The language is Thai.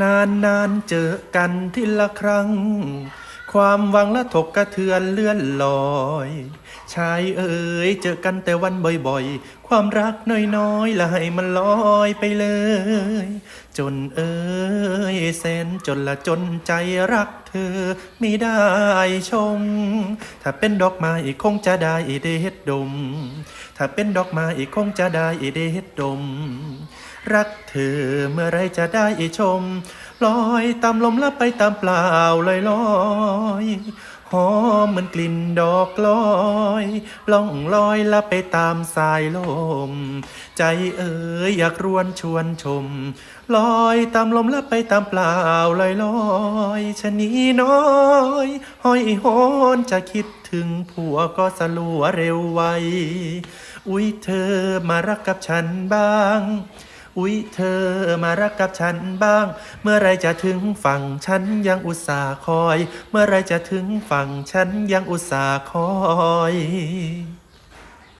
นานนานๆเจอกันทีละครั้ง ความหวังและถกกระเทือนเลื่อนลอยชายเอ๋ยเจอกันแต่วันบ่อยๆ ความรักน้อยๆละให้มันลอยไปเลย จนเอ๋ยแสนจนละจนใจรักเธอไม่ได้ชมถ้าเป็นดอกไม้คงจะได้เดชดม ถ้าเป็นดอกไม้คงจะได้เดชดม รักเธอเมื่อไรจะได้ชม ลอยตามลมและไปตามเปล่าลอยลอยหอมเหมือนกลิ่นดอกลอยล่องลอยละไปตามสายลม ใจเอ๋ยอยากรวนชวนชม ลอยตามลมละไปตามเปล่าลอยลอยชะนีน้อยห้อยโหนจะคิดถึงผัวก็สลัวเร็วไว อุ๊ยเธอมารักกับฉันบ้าง อุ๊ยเธอมารักกับฉันบ้าง เมื่อไรจะถึงฝั่งฉันยังอุตส่าห์คอย เมื่อไรจะถึงฝั่งฉันยังอุตส่าห์คอย